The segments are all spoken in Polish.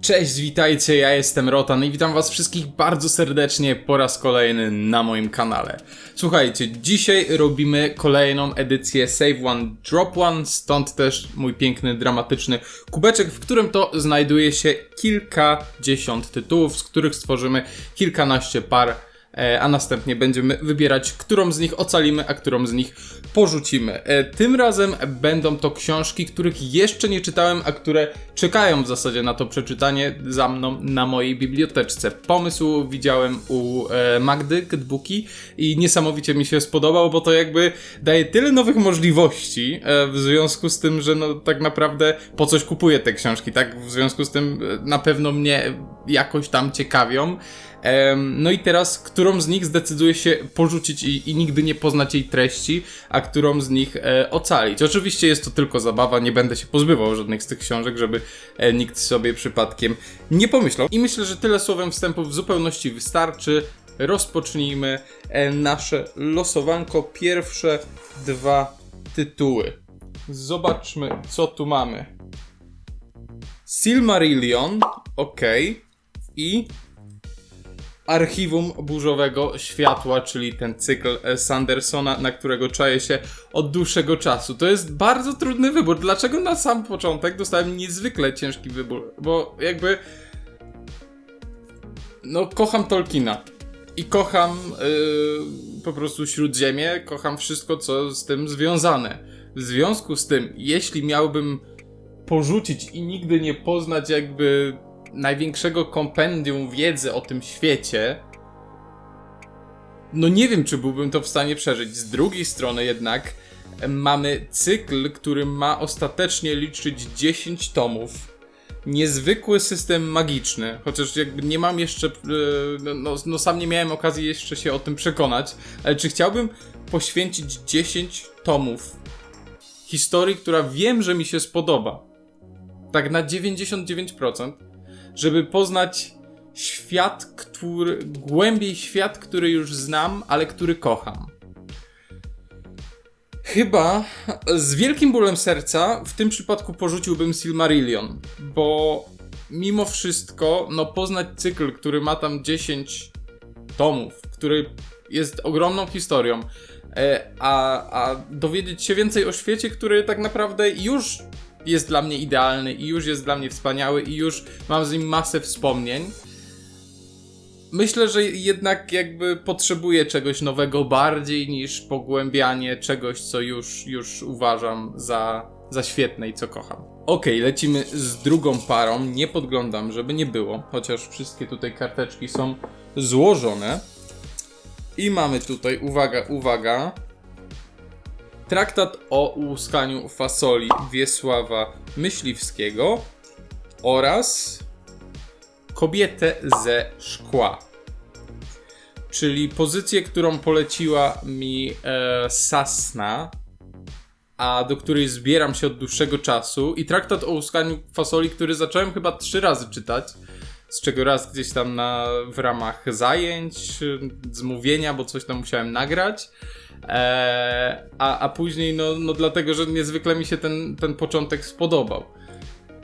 Cześć, witajcie, ja jestem Rotan i witam was wszystkich bardzo serdecznie po raz kolejny na moim kanale. Słuchajcie, dzisiaj robimy kolejną edycję Save One, Drop One, stąd też mój piękny, dramatyczny kubeczek, w którym to znajduje się kilkadziesiąt tytułów, z których stworzymy kilkanaście par a następnie będziemy wybierać, którą z nich ocalimy, a którą z nich porzucimy. E, Tym razem będą to książki, których jeszcze nie czytałem, a które czekają w zasadzie na to przeczytanie za mną na mojej biblioteczce. Pomysł widziałem u e, Magdy Getbooki i niesamowicie mi się spodobał, bo to jakby daje tyle nowych możliwości e, w związku z tym, że no tak naprawdę po coś kupuję te książki, tak? W związku z tym e, na pewno mnie jakoś tam ciekawią. No i teraz, którą z nich zdecyduje się porzucić i, i nigdy nie poznać jej treści, a którą z nich e, ocalić. Oczywiście jest to tylko zabawa, nie będę się pozbywał żadnych z tych książek, żeby e, nikt sobie przypadkiem nie pomyślał. I myślę, że tyle słowem wstępu w zupełności wystarczy. Rozpocznijmy e, nasze losowanko. Pierwsze dwa tytuły. Zobaczmy, co tu mamy. Silmarillion, ok. I Archiwum Burzowego Światła, czyli ten cykl e, Sandersona, na którego czaję się od dłuższego czasu. To jest bardzo trudny wybór. Dlaczego na sam początek dostałem niezwykle ciężki wybór? Bo jakby. No, kocham Tolkiena. I kocham yy, po prostu Śródziemie, kocham wszystko, co z tym związane. W związku z tym, jeśli miałbym porzucić i nigdy nie poznać jakby największego kompendium wiedzy o tym świecie, no nie wiem, czy byłbym to w stanie przeżyć. Z drugiej strony jednak mamy cykl, który ma ostatecznie liczyć 10 tomów. Niezwykły system magiczny, chociaż jakby nie mam jeszcze, e, no, no, no sam nie miałem okazji jeszcze się o tym przekonać, ale czy chciałbym poświęcić 10 tomów historii, która wiem, że mi się spodoba, tak na 99%, żeby poznać świat, który. głębiej świat, który już znam, ale który kocham. Chyba z wielkim bólem serca w tym przypadku porzuciłbym Silmarillion, bo mimo wszystko, no poznać cykl, który ma tam 10 tomów, który jest ogromną historią, e, a, a dowiedzieć się więcej o świecie, który tak naprawdę już jest dla mnie idealny i już jest dla mnie wspaniały i już mam z nim masę wspomnień. Myślę, że jednak jakby potrzebuję czegoś nowego bardziej niż pogłębianie czegoś, co już, już uważam za, za świetne i co kocham. Okej, lecimy z drugą parą. Nie podglądam, żeby nie było, chociaż wszystkie tutaj karteczki są złożone. I mamy tutaj, uwaga, uwaga, Traktat o łuskaniu fasoli Wiesława Myśliwskiego oraz Kobietę ze szkła. Czyli pozycję, którą poleciła mi e, Sasna, a do której zbieram się od dłuższego czasu. I traktat o łuskaniu fasoli, który zacząłem chyba trzy razy czytać. Z czego raz gdzieś tam na, w ramach zajęć, zmówienia, bo coś tam musiałem nagrać. Eee, a, a później, no, no dlatego, że niezwykle mi się ten, ten początek spodobał.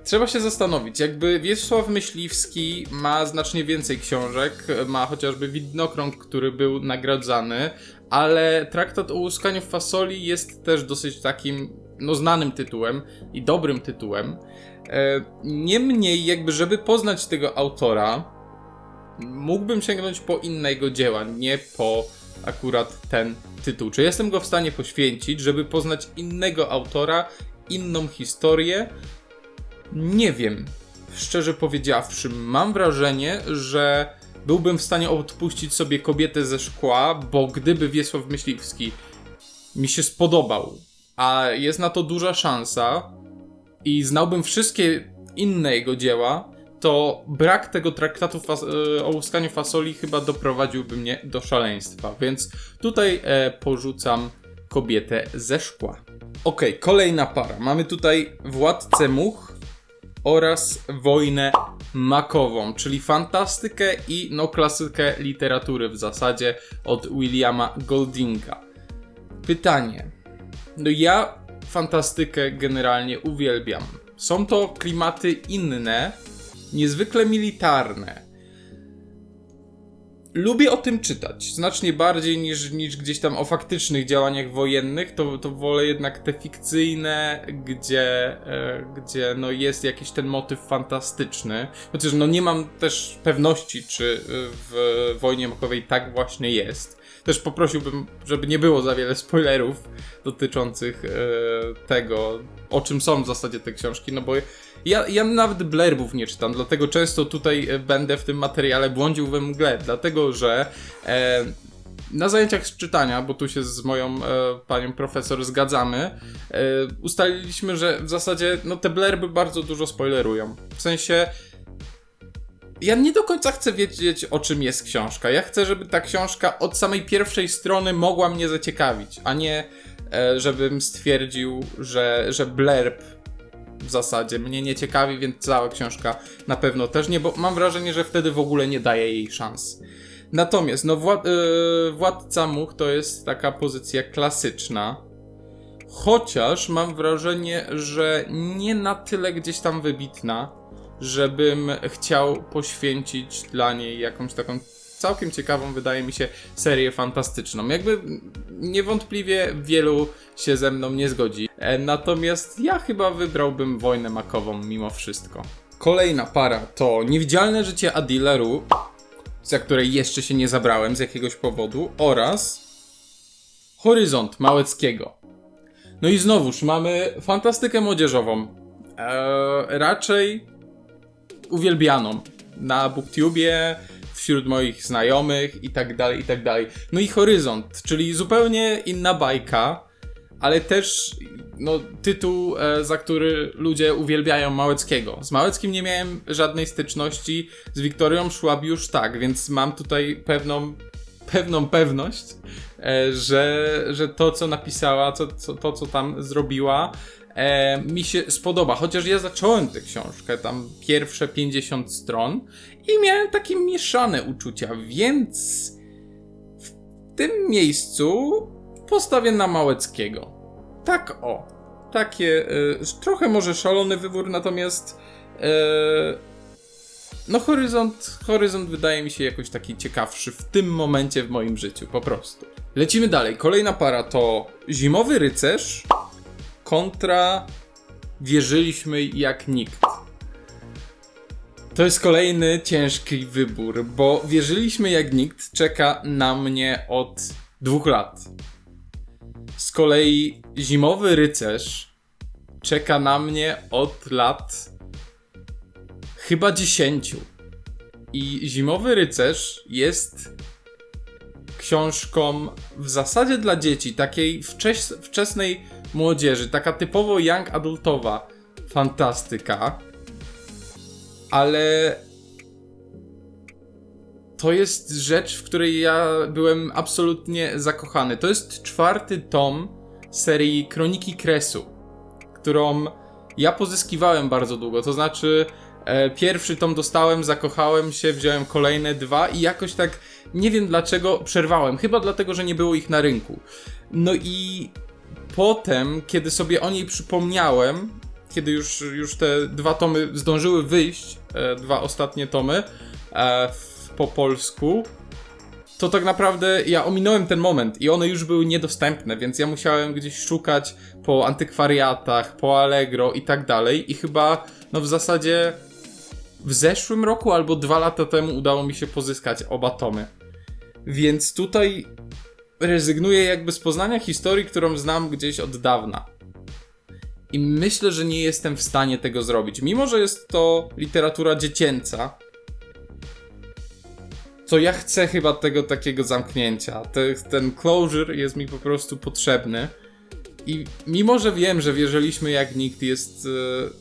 Trzeba się zastanowić, jakby Wiesław Myśliwski ma znacznie więcej książek, ma chociażby Widnokrąg, który był nagradzany, ale Traktat o łuskaniu fasoli jest też dosyć takim, no znanym tytułem i dobrym tytułem. E, Niemniej, jakby żeby poznać tego autora, mógłbym sięgnąć po inne jego dzieła, nie po akurat ten tytuł. Czy jestem go w stanie poświęcić, żeby poznać innego autora, inną historię? Nie wiem. Szczerze powiedziawszy, mam wrażenie, że byłbym w stanie odpuścić sobie kobietę ze szkła, bo gdyby Wiesław Myśliwski mi się spodobał, a jest na to duża szansa i znałbym wszystkie inne jego dzieła, to brak tego traktatu e, o łuskaniu fasoli chyba doprowadziłby mnie do szaleństwa, więc tutaj e, porzucam kobietę ze szkła. Okej, kolejna para. Mamy tutaj Władcę Much oraz Wojnę Makową, czyli fantastykę i no klasykę literatury w zasadzie od Williama Goldinga. Pytanie. No ja fantastykę generalnie uwielbiam. Są to klimaty inne niezwykle militarne. Lubię o tym czytać, znacznie bardziej niż, niż gdzieś tam o faktycznych działaniach wojennych, to, to wolę jednak te fikcyjne, gdzie, e, gdzie no jest jakiś ten motyw fantastyczny. Chociaż no nie mam też pewności, czy w Wojnie Mokowej tak właśnie jest. Też poprosiłbym, żeby nie było za wiele spoilerów dotyczących e, tego, o czym są w zasadzie te książki, no bo ja, ja nawet blerbów nie czytam, dlatego często tutaj e, będę w tym materiale błądził we mgle, dlatego że e, na zajęciach z czytania, bo tu się z moją e, panią profesor zgadzamy, e, ustaliliśmy, że w zasadzie no, te blerby bardzo dużo spoilerują. W sensie ja nie do końca chcę wiedzieć, o czym jest książka. Ja chcę, żeby ta książka od samej pierwszej strony mogła mnie zaciekawić, a nie e, żebym stwierdził, że, że blerb w zasadzie mnie nie ciekawi, więc cała książka na pewno też nie, bo mam wrażenie, że wtedy w ogóle nie daje jej szans. Natomiast, no, Wład yy, Władca Much to jest taka pozycja klasyczna, chociaż mam wrażenie, że nie na tyle gdzieś tam wybitna, żebym chciał poświęcić dla niej jakąś taką całkiem ciekawą, wydaje mi się, serię fantastyczną. Jakby niewątpliwie wielu się ze mną nie zgodzi. E, natomiast ja chyba wybrałbym Wojnę Makową mimo wszystko. Kolejna para to Niewidzialne życie Adileru, za której jeszcze się nie zabrałem z jakiegoś powodu, oraz Horyzont Małeckiego. No i znowuż mamy fantastykę młodzieżową. Eee, raczej uwielbianą na BookTubie, wśród moich znajomych i tak dalej, i tak dalej. No i Horyzont, czyli zupełnie inna bajka, ale też no, tytuł, e, za który ludzie uwielbiają Małeckiego. Z Małeckim nie miałem żadnej styczności, z Wiktorią Szłab już tak, więc mam tutaj pewną, pewną pewność, e, że, że to, co napisała, co, co, to, co tam zrobiła, e, mi się spodoba. Chociaż ja zacząłem tę książkę, tam pierwsze 50 stron i miałem takie mieszane uczucia, więc w tym miejscu postawię na Małeckiego. Tak o. Takie y, trochę może szalony wybór, natomiast y, no horyzont, horyzont wydaje mi się jakoś taki ciekawszy w tym momencie w moim życiu, po prostu. Lecimy dalej. Kolejna para to Zimowy Rycerz kontra Wierzyliśmy jak nikt. To jest kolejny ciężki wybór, bo Wierzyliśmy jak nikt czeka na mnie od dwóch lat. Z kolei Zimowy Rycerz czeka na mnie od lat chyba dziesięciu. I Zimowy Rycerz jest książką w zasadzie dla dzieci, takiej wczes wczesnej młodzieży, taka typowo young adultowa fantastyka, ale to jest rzecz, w której ja byłem absolutnie zakochany. To jest czwarty tom serii Kroniki Kresu, którą ja pozyskiwałem bardzo długo. To znaczy, e, pierwszy tom dostałem, zakochałem się, wziąłem kolejne dwa i jakoś tak nie wiem dlaczego przerwałem. Chyba dlatego, że nie było ich na rynku. No i potem, kiedy sobie o niej przypomniałem, kiedy już, już te dwa tomy zdążyły wyjść, e, dwa ostatnie tomy e, po polsku, to tak naprawdę ja ominąłem ten moment i one już były niedostępne, więc ja musiałem gdzieś szukać po antykwariatach, po Allegro i tak dalej i chyba no w zasadzie w zeszłym roku albo dwa lata temu udało mi się pozyskać oba tomy. Więc tutaj rezygnuję jakby z poznania historii, którą znam gdzieś od dawna. I myślę, że nie jestem w stanie tego zrobić. Mimo, że jest to literatura dziecięca, to ja chcę chyba tego takiego zamknięcia. Te, ten closure jest mi po prostu potrzebny. I mimo, że wiem, że wierzyliśmy jak nikt jest e,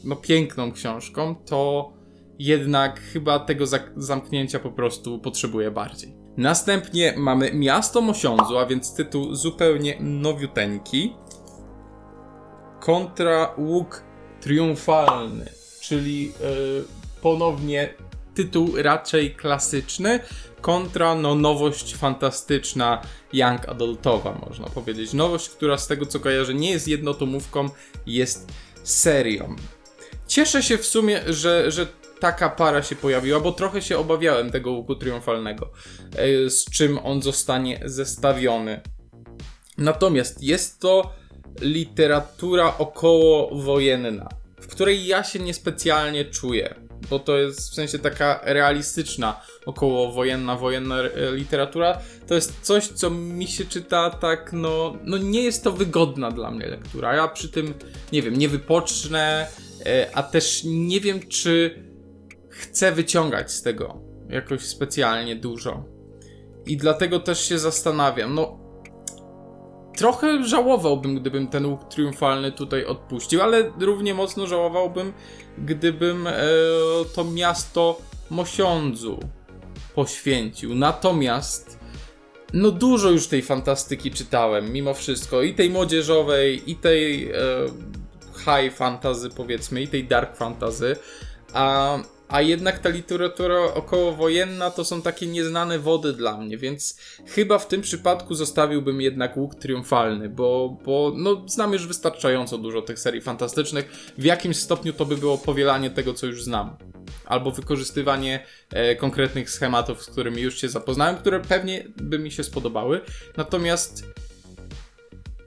no, piękną książką, to jednak chyba tego zamknięcia po prostu potrzebuję bardziej. Następnie mamy Miasto Mosiądzu, a więc tytuł zupełnie nowiuteńki. Kontra Łuk Triumfalny, czyli yy, ponownie tytuł raczej klasyczny, kontra no, nowość fantastyczna, young adultowa, można powiedzieć. Nowość, która z tego co kojarzę nie jest jednotomówką, jest serią. Cieszę się w sumie, że, że taka para się pojawiła, bo trochę się obawiałem tego łuku triumfalnego, e, z czym on zostanie zestawiony. Natomiast jest to literatura okołowojenna, w której ja się niespecjalnie czuję, bo to jest w sensie taka realistyczna okołowojenna, wojenna literatura. To jest coś, co mi się czyta tak, no, no nie jest to wygodna dla mnie lektura. Ja przy tym, nie wiem, nie wypocznę, e, a też nie wiem, czy chcę wyciągać z tego jakoś specjalnie dużo. I dlatego też się zastanawiam. No, trochę żałowałbym, gdybym ten łuk triumfalny tutaj odpuścił, ale równie mocno żałowałbym, gdybym e, to miasto Mosiądzu poświęcił. Natomiast no dużo już tej fantastyki czytałem, mimo wszystko. I tej młodzieżowej, i tej e, high fantasy, powiedzmy, i tej dark fantasy. A a jednak ta literatura okołowojenna to są takie nieznane wody dla mnie, więc chyba w tym przypadku zostawiłbym jednak łuk triumfalny, bo, bo no, znam już wystarczająco dużo tych serii fantastycznych. W jakimś stopniu to by było powielanie tego, co już znam. Albo wykorzystywanie e, konkretnych schematów, z którymi już się zapoznałem, które pewnie by mi się spodobały. Natomiast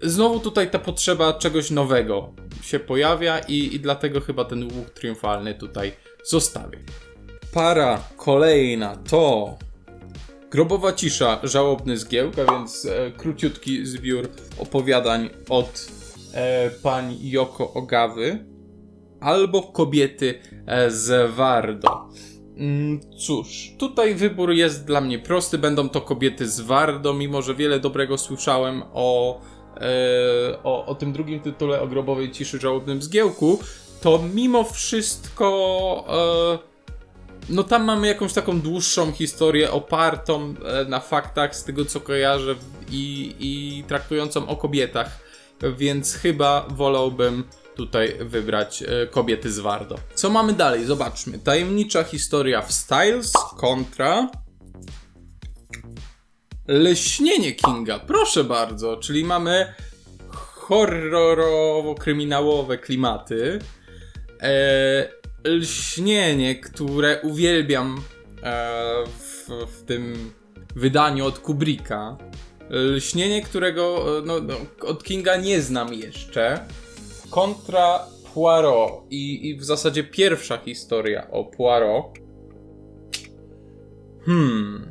znowu tutaj ta potrzeba czegoś nowego się pojawia i, i dlatego chyba ten łuk triumfalny tutaj zostawię. Para kolejna to Grobowa cisza, żałobny zgiełk, a więc e, króciutki zbiór opowiadań od e, pani Joko Ogawy albo Kobiety e, z Wardo. Mm, cóż, tutaj wybór jest dla mnie prosty. Będą to kobiety z Wardo, mimo że wiele dobrego słyszałem o, e, o, o tym drugim tytule o grobowej ciszy, żałobnym zgiełku to mimo wszystko. E, no tam mamy jakąś taką dłuższą historię opartą e, na faktach z tego co kojarzę i, i traktującą o kobietach, więc chyba wolałbym tutaj wybrać e, kobiety z Wardo. Co mamy dalej? Zobaczmy. Tajemnicza historia w Styles kontra Leśnienie Kinga. Proszę bardzo, czyli mamy horrorowo-kryminałowe klimaty lśnienie, które uwielbiam e, w, w, tym wydaniu od Kubricka. Lśnienie, którego e, no, no, od Kinga nie znam jeszcze. Kontra Poirot i, i w zasadzie pierwsza historia o Poirot. Hmm.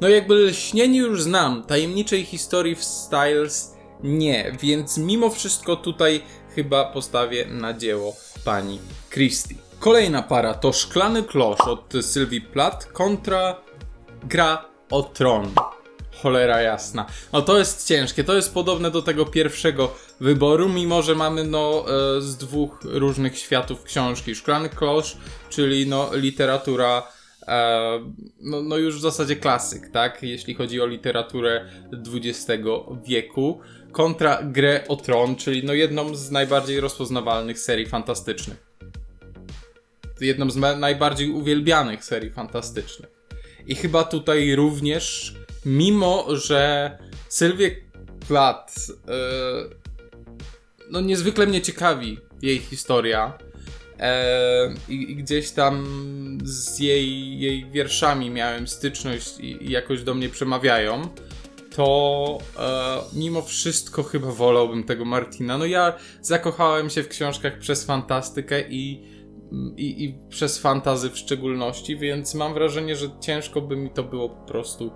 No jakby lśnienie już znam, tajemniczej historii w Styles nie, więc mimo wszystko tutaj chyba postawię na dzieło pani Christie. Kolejna para to Szklany Klosz od Sylwii Plath kontra Gra o Tron. Cholera jasna. No to jest ciężkie, to jest podobne do tego pierwszego wyboru, mimo że mamy no e, z dwóch różnych światów książki. Szklany Klosz, czyli no literatura e, no, no już w zasadzie klasyk, tak? Jeśli chodzi o literaturę XX wieku kontra grę o Tron, czyli no jedną z najbardziej rozpoznawalnych serii fantastycznych. Jedną z najbardziej uwielbianych serii fantastycznych. I chyba tutaj również, mimo że Sylwię Plath yy, no niezwykle mnie ciekawi jej historia e, i, gdzieś tam z jej, jej wierszami miałem styczność i jakoś do mnie przemawiają, to e, mimo wszystko chyba wolałbym tego Martina. No ja zakochałem się w książkach przez fantastykę i, i, i przez fantazy w szczególności, więc mam wrażenie, że ciężko by mi to było po prostu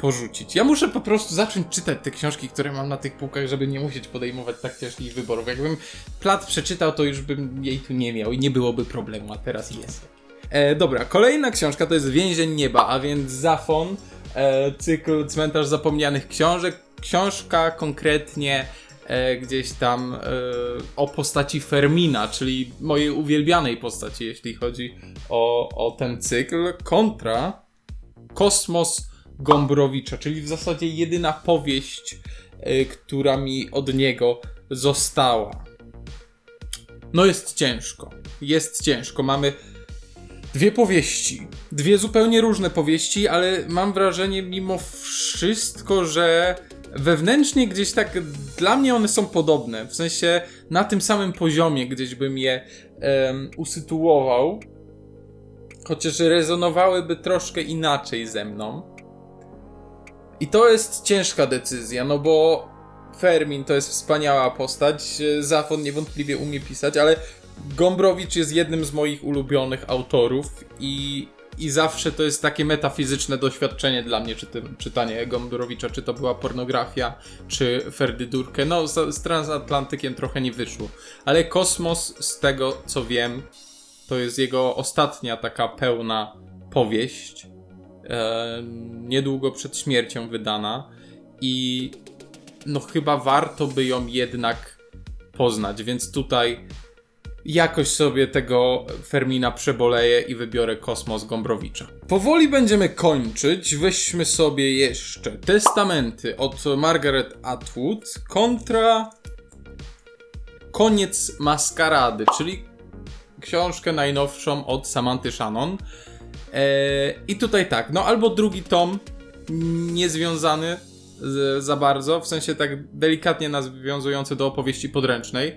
porzucić. Ja muszę po prostu zacząć czytać te książki, które mam na tych półkach, żeby nie musieć podejmować tak ciężkich wyborów. Jakbym plat przeczytał, to już bym jej tu nie miał i nie byłoby problemu, a teraz jest. E, dobra, kolejna książka to jest Więzień Nieba, a więc Zafon e, cykl Cmentarz Zapomnianych Książek. Książka konkretnie e, gdzieś tam e, o postaci Fermina, czyli mojej uwielbianej postaci, jeśli chodzi o, o ten cykl, kontra Kosmos Gombrowicza, czyli w zasadzie jedyna powieść, e, która mi od niego została. No jest ciężko. Jest ciężko. Mamy Dwie powieści. Dwie zupełnie różne powieści, ale mam wrażenie mimo wszystko, że wewnętrznie gdzieś tak dla mnie one są podobne. W sensie na tym samym poziomie gdzieś bym je um, usytuował. chociaż rezonowałyby troszkę inaczej ze mną. I to jest ciężka decyzja, no bo Fermin to jest wspaniała postać, Zafon niewątpliwie umie pisać, ale Gombrowicz jest jednym z moich ulubionych autorów i, i zawsze to jest takie metafizyczne doświadczenie dla mnie, czy tym, czytanie Gombrowicza, czy to była pornografia, czy Ferdydurkę. No, z, z Transatlantykiem trochę nie wyszło, ale Kosmos, z tego co wiem, to jest jego ostatnia taka pełna powieść, e, niedługo przed śmiercią wydana i no chyba warto by ją jednak poznać, więc tutaj jakoś sobie tego Fermina przeboleję i wybiorę Kosmos Gombrowicza. Powoli będziemy kończyć. Weźmy sobie jeszcze Testamenty od Margaret Atwood kontra Koniec Maskarady, czyli książkę najnowszą od Samanty Shannon. Eee, I tutaj tak, no albo drugi tom, niezwiązany z, za bardzo, w sensie tak delikatnie nawiązujący do opowieści podręcznej,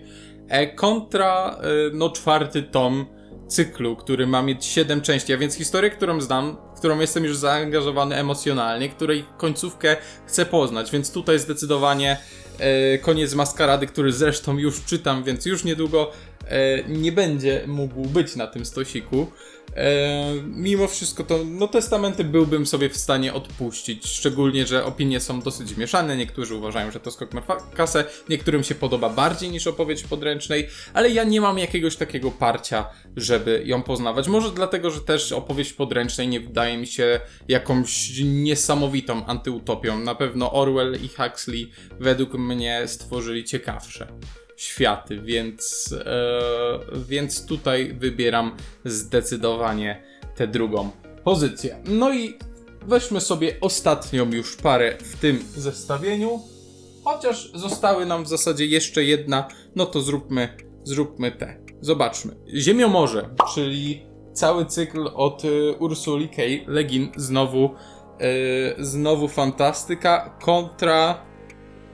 kontra e, no czwarty tom cyklu, który ma mieć 7 części, a więc historię, którą znam, w którą jestem już zaangażowany emocjonalnie, której końcówkę chcę poznać, więc tutaj zdecydowanie e, koniec maskarady, który zresztą już czytam, więc już niedługo e, nie będzie mógł być na tym stosiku. E, mimo wszystko to, no testamenty byłbym sobie w stanie odpuścić, szczególnie, że opinie są dosyć mieszane, niektórzy uważają, że to skok na kasę, niektórym się podoba bardziej niż opowieść podręcznej, ale ja nie mam jakiegoś takiego parcia, żeby ją poznawać. Może dlatego, że też opowieść podręcznej nie wydaje mi się jakąś niesamowitą antyutopią. Na pewno Orwell i Huxley według mnie stworzyli ciekawsze światy, więc, e, więc tutaj wybieram zdecydowanie tę drugą pozycję. No i weźmy sobie ostatnią już parę w tym zestawieniu. Chociaż zostały nam w zasadzie jeszcze jedna, no to zróbmy, zróbmy te. Zobaczmy. Ziemiomorze, czyli cały cykl od y, Ursuli K. Le Guin, znowu, y, znowu fantastyka kontra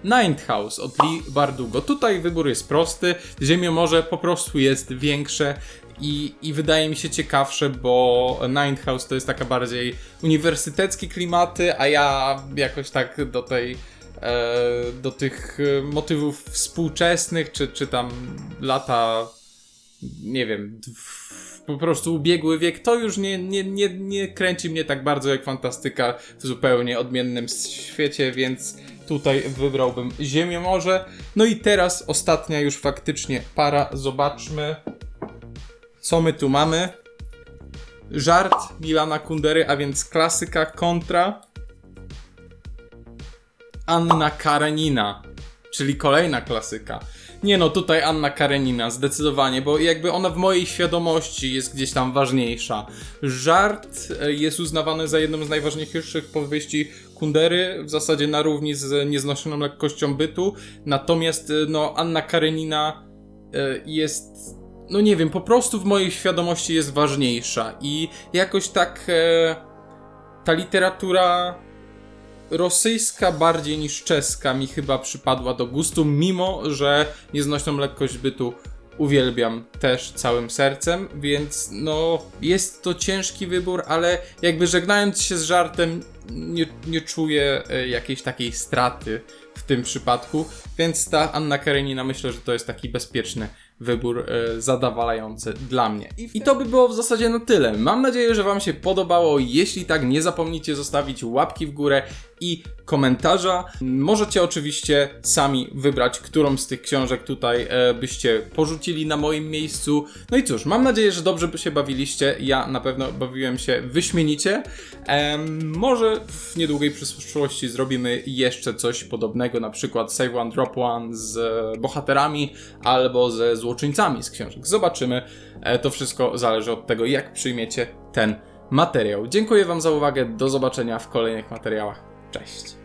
Ninth House od Lee Bardugo. Tutaj wybór jest prosty. Ziemiomorze po prostu jest większe i, i wydaje mi się ciekawsze, bo Ninth House to jest taka bardziej uniwersyteckie klimaty, a ja jakoś tak do tej e, do tych e, motywów współczesnych, czy, czy tam lata nie wiem, po prostu ubiegły wiek, to już nie, nie, nie, nie kręci mnie tak bardzo jak fantastyka w zupełnie odmiennym świecie, więc tutaj wybrałbym Ziemię Morze. No i teraz ostatnia już faktycznie para, zobaczmy co my tu mamy. Żart Milana Kundery, a więc klasyka kontra Anna Karenina, czyli kolejna klasyka. Nie no, tutaj Anna Karenina, zdecydowanie, bo jakby ona w mojej świadomości jest gdzieś tam ważniejsza. Żart e, jest uznawany za jedną z najważniejszych powieści Kundery, w zasadzie na równi z nieznoszoną lekkością bytu, natomiast e, no Anna Karenina e, jest no nie wiem, po prostu w mojej świadomości jest ważniejsza i jakoś tak ta literatura rosyjska bardziej niż czeska mi chyba przypadła do gustu, mimo że nieznośną lekkość bytu uwielbiam też całym sercem, więc no jest to ciężki wybór, ale jakby żegnając się z żartem nie, nie czuję e, jakiejś takiej straty w tym przypadku, więc ta Anna Karenina myślę, że to jest taki bezpieczny wybór e, zadowalający dla mnie. I to by było w zasadzie na tyle. Mam nadzieję, że Wam się podobało. Jeśli tak, nie zapomnijcie zostawić łapki w górę i komentarza. Możecie oczywiście sami wybrać, którą z tych książek tutaj e, byście porzucili na moim miejscu. No i cóż, mam nadzieję, że dobrze by się bawiliście. Ja na pewno bawiłem się wyśmienicie. E, może w niedługiej przyszłości zrobimy jeszcze coś podobnego, na przykład Save One Drop One z bohaterami albo ze złoczyńcami z książek. Zobaczymy. E, to wszystko zależy od tego, jak przyjmiecie ten materiał. Dziękuję Wam za uwagę. Do zobaczenia w kolejnych materiałach. Cześć.